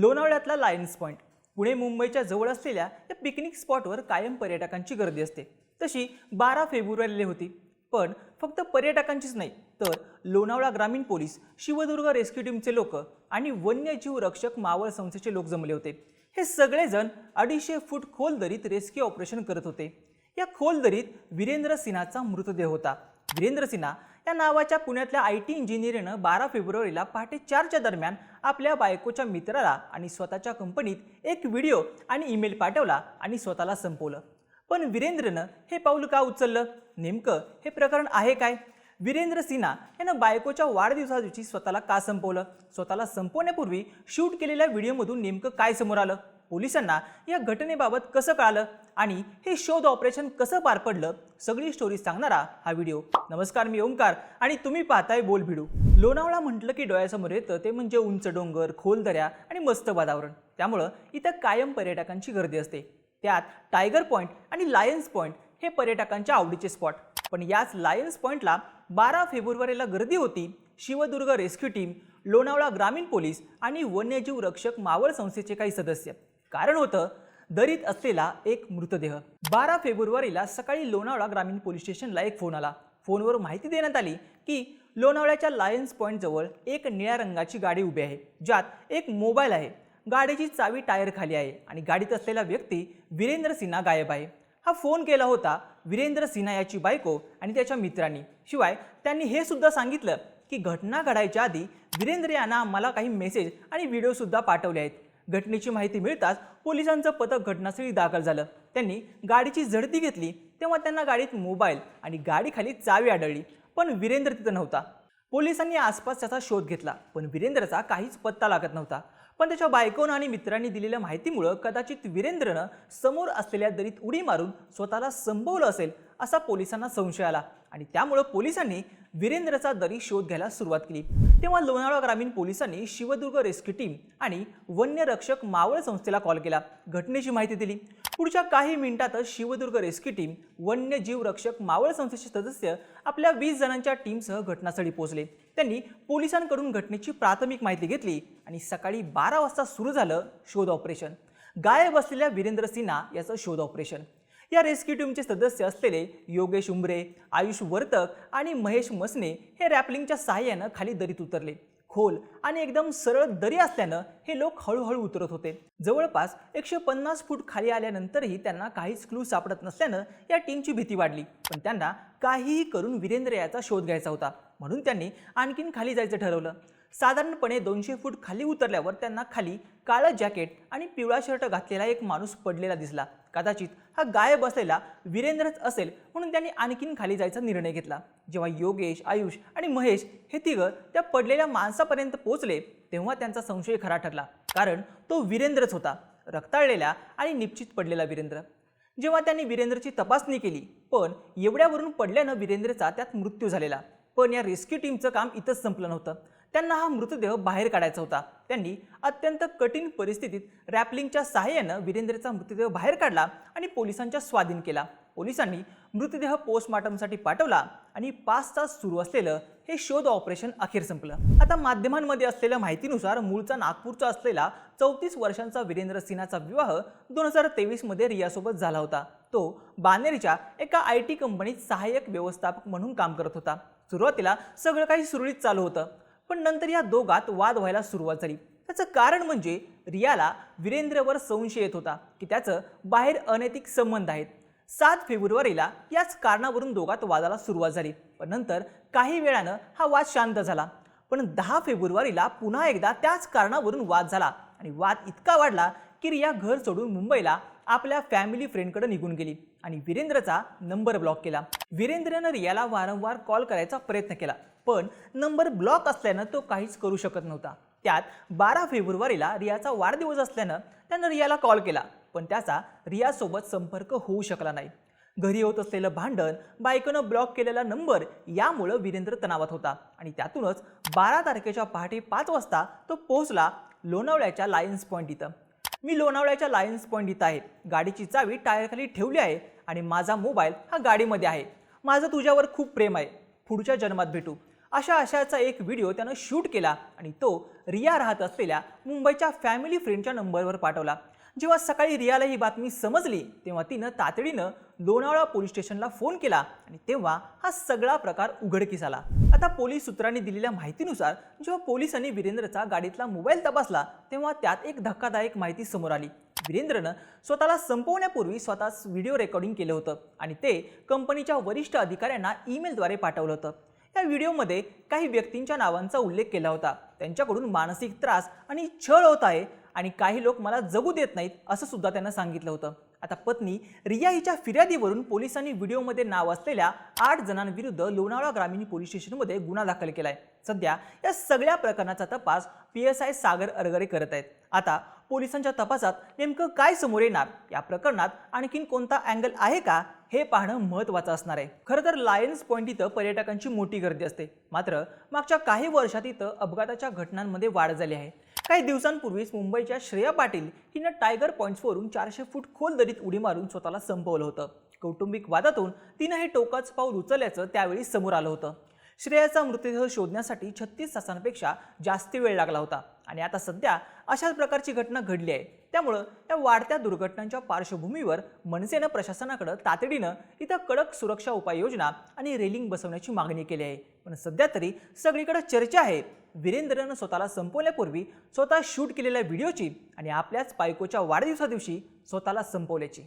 लोणावळ्यातला Lions point Pune मुंबईच्या जवळ असलेल्या या पिकनिक स्पॉटवर कायम पर्यटकांची गर्दी असते. तशी बारा फेब्रुवारीला होती. पण फक्त पर्यटकांचीच नाही तर लोणावळा ग्रामीण पोलीस शिवदुर्ग रेस्क्यू टीमचे लोक आणि वन्यजीव रक्षक मावळ संस्थेचे लोक जमले होते. हे सगळेजण अडीचशे फूट खोल दरीत रेस्क्यू ऑपरेशन करत होते. या खोल दरीत वीरेंद्र सिन्हाचा मृतदेह होता. वीरेंद्र सिन्हा या नावाच्या पुण्यातल्या आय टी इंजिनियरनं बारा फेब्रुवारीला पहाटे चारच्या दरम्यान आपल्या बायकोच्या मित्राला आणि स्वतःच्या कंपनीत एक व्हिडिओ आणि ईमेल पाठवला आणि स्वतःला संपवलं. पण वीरेंद्रनं हे पाऊल का उचललं? नेमकं हे प्रकरण आहे काय? वीरेंद्र सिन्हा यानं बायकोच्या वाढदिवसा दिवशी स्वतःला का संपवलं? स्वतःला संपवण्यापूर्वी शूट केलेल्या व्हिडिओमधून नेमकं काय समोर आलं? पोलिसांना या घटनेबाबत कसं कळालं आणि हे शोध ऑपरेशन कसं पार पडलं सगळी स्टोरी सांगणारा हा व्हिडिओ नमस्कार मी ओंकार आणि तुम्ही पाहताय बोल भिडू. लोणावळा म्हटलं की डोळ्यासमोर येतं ते म्हणजे उंच डोंगर खोल दऱ्या आणि मस्त वातावरण. त्यामुळं इथं कायम पर्यटकांची गर्दी असते. त्यात टायगर पॉईंट आणि लायन्स पॉईंट हे पर्यटकांच्या आवडीचे स्पॉट पण याच लायन्स पॉईंटला बारा फेब्रुवारीला गर्दी होती. शिवदुर्ग रेस्क्यू टीम लोणावळा ग्रामीण पोलीस आणि वन्यजीव रक्षक मावळ संस्थेचे काही सदस्य. कारण होतं दरीत असलेला एक मृतदेह. बारा फेब्रुवारीला सकाळी लोणावळा ग्रामीण पोलीस स्टेशनला एक फोन आला. फोनवर माहिती देण्यात आली की लोणावळ्याच्या लायन्स पॉईंटजवळ एक निळ्या रंगाची गाडी उभी आहे ज्यात एक मोबाईल आहे. गाडीची चावी टायर खाली आहे आणि गाडीत असलेला व्यक्ती वीरेंद्र सिन्हा गायब आहे. हा फोन केला होता वीरेंद्र सिन्हा याची बायको आणि त्याच्या मित्रांनी. शिवाय त्यांनी हे सुद्धा सांगितलं की घटना घडायच्या आधी वीरेंद्र यांना मला काही मेसेज आणि व्हिडिओसुद्धा पाठवले आहेत. घटनेची माहिती मिळताच पोलिसांचं पथक घटनास्थळी दाखल झालं. त्यांनी गाडीची झडती घेतली तेव्हा त्यांना गाडीत मोबाईल आणि गाडीखाली चावी आढळली. पण वीरेंद्र तिथं नव्हता. पोलिसांनी आसपास त्याचा शोध घेतला पण वीरेंद्रचा काहीच पत्ता लागत नव्हता. पण त्याच्या बायकोनं आणि मित्रांनी दिलेल्या माहितीमुळं कदाचित वीरेंद्रनं समोर असलेल्या दरीत उडी मारून स्वतःला संपवलं असेल असा पोलिसांना संशय आला. आणि त्यामुळं पोलिसांनी वीरेंद्रचा दरी शोध घ्यायला सुरुवात केली. तेव्हा लोणावळा ग्रामीण पोलिसांनी शिवदुर्ग रेस्क्यू टीम आणि वन्यरक्षक मावळ संस्थेला कॉल केला. घटनेची माहिती दिली. पुढच्या काही मिनिटातच शिवदुर्ग रेस्क्यू टीम वन्यजीव रक्षक मावळ संस्थेचे सदस्य आपल्या वीस जणांच्या टीमसह घटनास्थळी पोहोचले. त्यांनी पोलिसांकडून घटनेची प्राथमिक माहिती घेतली आणि सकाळी बारा वाजता सुरू झालं शोध ऑपरेशन. गायब असलेल्या वीरेंद्र सिन्हा याचं शोध ऑपरेशन. या रेस्क्यू टीमचे सदस्य असलेले योगेश उंबरे आयुष वर्तक आणि महेश मसने हे रॅपलिंगच्या सहाय्यानं खाली दरीत उतरले. खोल आणि एकदम सरळ दरी असल्यानं हे लोक हळूहळू उतरत होते. जवळपास एकशे पन्नास फूट खाली आल्यानंतरही त्यांना काहीच क्लू सापडत नसल्यानं या टीमची भीती वाढली. पण त्यांना काहीही करून वीरेंद्र याचा शोध घ्यायचा होता. म्हणून त्यांनी आणखीन खाली जायचं ठरवलं. साधारणपणे दोनशे फूट खाली उतरल्यावर त्यांना खाली काळं जॅकेट आणि पिवळा शर्ट घातलेला एक माणूस पडलेला दिसला. कदाचित हा गायब असलेला वीरेंद्रच असेल म्हणून त्यांनी आणखीन खाली जायचा निर्णय घेतला. जेव्हा योगेश आयुष आणि महेश हे तिघं त्या पडलेल्या माणसापर्यंत पोहोचले तेव्हा त्यांचा संशय खरा ठरला. कारण तो वीरेंद्रच होता रक्ताळलेला आणि निश्चित पडलेला वीरेंद्र. जेव्हा त्यांनी वीरेंद्रची तपासणी केली पण एवढ्यावरून पडल्यानं वीरेंद्रचा त्यात मृत्यू झालेला. पण या रेस्क्यू टीमचं काम इथंच संपलं नव्हतं. त्यांना हा मृतदेह बाहेर काढायचा होता. त्यांनी अत्यंत कठीण परिस्थितीत रॅपलिंगच्या सहाय्यानं वीरेंद्रचा मृतदेह बाहेर काढला आणि पोलिसांच्या स्वाधीन केला. पोलिसांनी मृतदेह पोस्टमॉर्टमसाठी पाठवला आणि पाच तास सुरू असलेलं हे शोध ऑपरेशन अखेर संपलं. आता माध्यमांमध्ये असलेल्या माहितीनुसार मूळचा नागपूरचा असलेला चौतीस वर्षांचा वीरेंद्र सिन्हाचा विवाह दोन हजार तेवीसमध्ये रियासोबत झाला होता. तो बानेरच्या एका आय टी कंपनीत सहाय्यक व्यवस्थापक म्हणून काम करत होता. सुरुवातीला सगळं काही सुरळीत चालू होतं. पण नंतर या दोघात वाद व्हायला सुरुवात झाली. त्याचं कारण म्हणजे रियाला वीरेंद्रवर संशय येत होता की त्याचं बाहेर अनैतिक संबंध आहेत. सात फेब्रुवारीला याच कारणावरून दोघात वादाला सुरुवात झाली. पण नंतर काही वेळानं हा वाद शांत झाला. पण दहा फेब्रुवारीला पुन्हा एकदा त्याच कारणावरून वाद झाला आणि वाद इतका वाढला की रिया घर सोडून मुंबईला आपल्या फॅमिली फ्रेंडकडे निघून गेली आणि वीरेंद्रचा नंबर ब्लॉक केला. वीरेंद्रनं रियाला वारंवार कॉल करायचा प्रयत्न केला. पण नंबर ब्लॉक असल्यानं तो काहीच करू शकत नव्हता. त्यात बारा फेब्रुवारीला रियाचा वाढदिवस असल्यानं त्यानं रियाला कॉल केला पण त्याचा रियासोबत संपर्क होऊ शकला नाही. घरी होत असलेलं भांडण बायकोनं ब्लॉक केलेला नंबर यामुळं वीरेंद्र तणावात होता आणि त्यातूनच बारा तारखेच्या पहाटे पाच वाजता तो पोहोचला लोणावळ्याच्या लायन्स पॉईंट इथं. मी लोणावळ्याच्या लायन्स पॉईंट इथं आहे. गाडीची चावी टायरखाली ठेवली आहे आणि माझा मोबाईल हा गाडीमध्ये आहे. माझं तुझ्यावर खूप प्रेम आहे. पुढच्या जन्मात भेटू. अशा अशाचा एक व्हिडिओ त्यानं शूट केला आणि तो रिया राहत असलेल्या मुंबईच्या फॅमिली फ्रेंडच्या नंबरवर पाठवला. जेव्हा सकाळी रियाला ही बातमी समजली तेव्हा तिनं तातडीनं लोणावळा पोलीस स्टेशनला फोन केला आणि तेव्हा हा सगळा प्रकार उघडकीस आला. आता पोलीस सूत्रांनी दिलेल्या माहितीनुसार जेव्हा पोलिसांनी वीरेंद्रचा गाडीतला मोबाईल तपासला तेव्हा त्यात एक धक्कादायक माहिती समोर आली. वीरेंद्रनं स्वतःला संपवण्यापूर्वी स्वतःच व्हिडिओ रेकॉर्डिंग केलं होतं आणि ते कंपनीच्या वरिष्ठ अधिकाऱ्यांना ईमेलद्वारे पाठवलं होतं. या व्हिडिओमध्ये काही व्यक्तींच्या नावांचा उल्लेख केला होता. त्यांच्याकडून मानसिक त्रास आणि छळ होत आहे आणि काही लोक मला जगू देत नाहीत असं सुद्धा त्यांना सांगितलं होतं. आता पत्नी रिया हिच्या फिर्यादीवरून पोलिसांनी व्हिडिओमध्ये नाव असलेल्या आठ जणांविरुद्ध लोणावळा ग्रामीण पोलीस स्टेशनमध्ये गुन्हा दाखल केला आहे सध्या या सगळ्या प्रकरणाचा तपास P S I Sagar Argare करत आहेत. आता पोलिसांच्या तपासात नेमकं काय समोर येणार? या प्रकरणात आणखीन कोणता अँगल आहे का? हे पाहणं महत्त्वाचं असणार आहे. खरं तर लायन्स पॉईंट इथं पर्यटकांची मोठी गर्दी असते. मात्र मागच्या काही वर्षात इथं अपघाताच्या घटनांमध्ये वाढ झाली आहे. काही दिवसांपूर्वीच मुंबईच्या श्रेया पाटील हिनं टायगर पॉईंट्सवरून चारशे फूट खोल दरीत उडी मारून स्वतःला संपवलं होतं. कौटुंबिक वादातून तिनं हे टोकाच पाऊल उचलल्याचं त्यावेळी समोर आलं होतं. श्रेयाचा मृतदेह शोधण्यासाठी छत्तीस तासांपेक्षा जास्त वेळ लागला होता. आणि आता सध्या अशाच प्रकारची घटना घडली आहे. त्यामुळं या वाढत्या दुर्घटनांच्या पार्श्वभूमीवर मनसेनं प्रशासनाकडे तातडीनं इथं कडक सुरक्षा उपाययोजना आणि रेलिंग बसवण्याची मागणी केली आहे. पण सध्या तरी सगळीकडे चर्चा आहे. वीरेंद्रनं स्वतःला संपवण्यापूर्वी स्वतः शूट केलेल्या व्हिडिओची आणि आपल्याच बायकोच्या वाढदिवसा दिवशी स्वतःला संपवल्याची.